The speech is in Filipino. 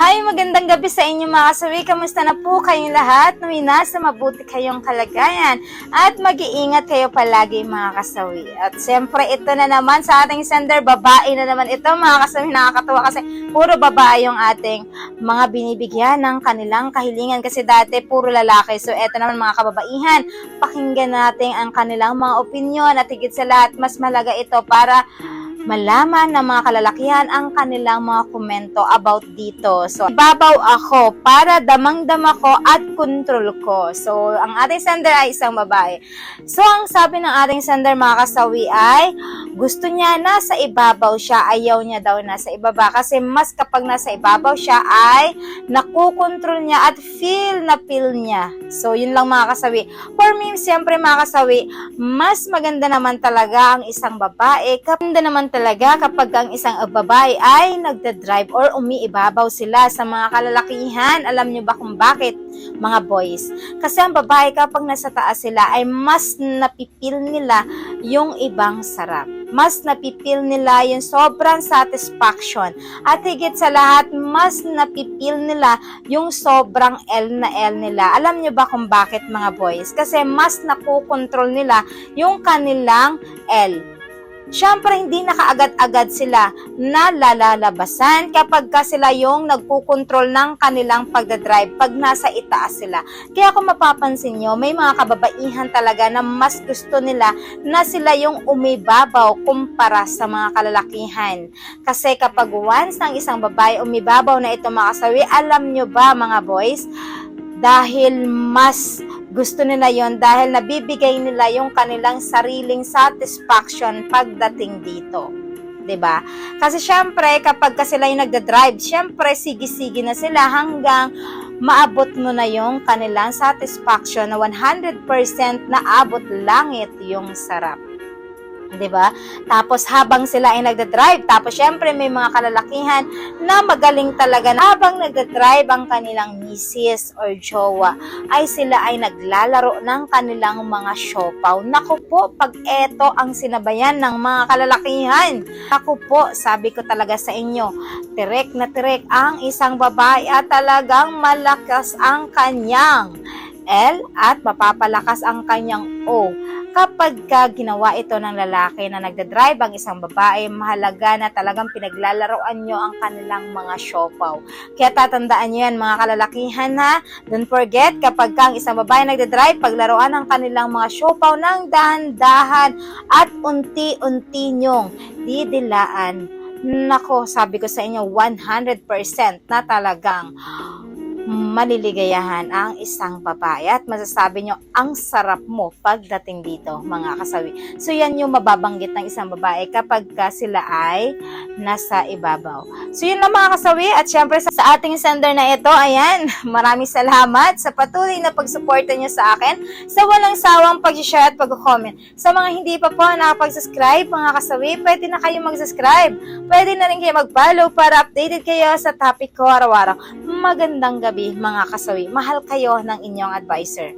Hi, magandang gabi sa inyo mga kasawi. Kamusta na po kayong lahat? Naway nasa mabuti kayong kalagayan at mag-iingat kayo palagi mga kasawi. At siyempre ito na naman sa ating sender, babae na naman ito mga kasawi. Nakakatuwa kasi puro babae yung ating mga binibigyan ng kanilang kahilingan kasi dati puro lalaki. So ito naman mga kababaihan, pakinggan natin ang kanilang mga opinion at higit sa lahat, mas malaga ito para malaman ng mga kalalakihan ang kanilang mga komento about dito. So, babaw ako para damang-dama ko at kontrol ko. So, ang ating sender ay isang babae. So, ang sabi ng ating sender mga kasawi ay gusto niya nasa ibabaw siya, ayaw niya daw nasa ibaba. Kasi mas kapag nasa ibabaw siya ay nakukontrol niya at feel na feel niya. So, yun lang mga kasawi. For me, siyempre mga kasawi, mas maganda naman talaga ang isang babae. Kapanda naman talaga kapag ang isang babae ay nagda-drive or umiibabaw sila sa mga kalalakihan. Alam niyo ba kung bakit, mga boys? Kasi ang babae kapag nasa taas sila ay mas napipil nila yung ibang sarap. Mas napipil nila yung sobrang satisfaction. At higit sa lahat, mas napipil nila yung sobrang L na L nila. Alam niyo ba kung bakit mga boys? Kasi mas nakukontrol nila yung kanilang L. Siyempre, hindi nakaagad-agad sila na lalalabasan kapag ka sila yung nagkukontrol ng kanilang pagdadrive pag nasa itaas sila. Kaya kung mapapansin nyo, may mga kababaihan talaga na mas gusto nila na sila yung umibabaw kumpara sa mga kalalakihan. Kasi kapag once ng isang babae umibabaw na ito mga kasawi, alam nyo ba mga boys, dahil mas gusto nila yon dahil nabibigay nila yung kanilang sariling satisfaction pagdating dito. 'di ba? Kasi syempre kapag ka sila yung nagda-drive, syempre sige-sige na sila hanggang maabot mo na yung kanilang satisfaction na 100% na abot langit yung sarap. 'Di ba? Tapos habang sila ay nagda-drive, tapos syempre may mga kalalakihan na magaling talaga na habang nagda-drive ang kanilang misis or jowa, ay sila ay naglalaro ng kanilang mga siopaw. Naku po, pag eto ang sinabayan ng mga kalalakihan. Naku po, sabi ko talaga sa inyo, tirek na tirek ang isang babae at talagang malakas ang kanyang L at mapapalakas ang kanyang O. Kapag ka ginawa ito ng lalaki na nagda-drive ang isang babae, mahalaga na talagang pinaglalaroan nyo ang kanilang mga siopaw. Kaya tatandaan nyo yan mga kalalakihan ha. Don't forget, kapag ka ang isang babae nagda-drive, paglaruan ang kanilang mga siopaw ng dahan-dahan at unti-unti nyong didilaan. Nako, sabi ko sa inyo, 100% na talagang maliligayahan ang isang babae at masasabi nyo ang sarap mo pagdating dito mga kasawi. So yan yung mababanggit ng isang babae kapag ka sila ay nasa ibabaw. So yun lang mga kasawi at syempre sa, sa ating sender na ito, ayan, maraming salamat sa patuloy na pagsuporta nyo sa akin sa walang sawang pag-share at pag-comment. Sa mga hindi pa po nakapag-subscribe mga kasawi, pwede na kayo mag-subscribe. Pwede na rin kayo mag-follow para updated kayo sa topic ko araw-araw. Magandang gabi mga kasawi. Mahal kayo ng inyong advisor.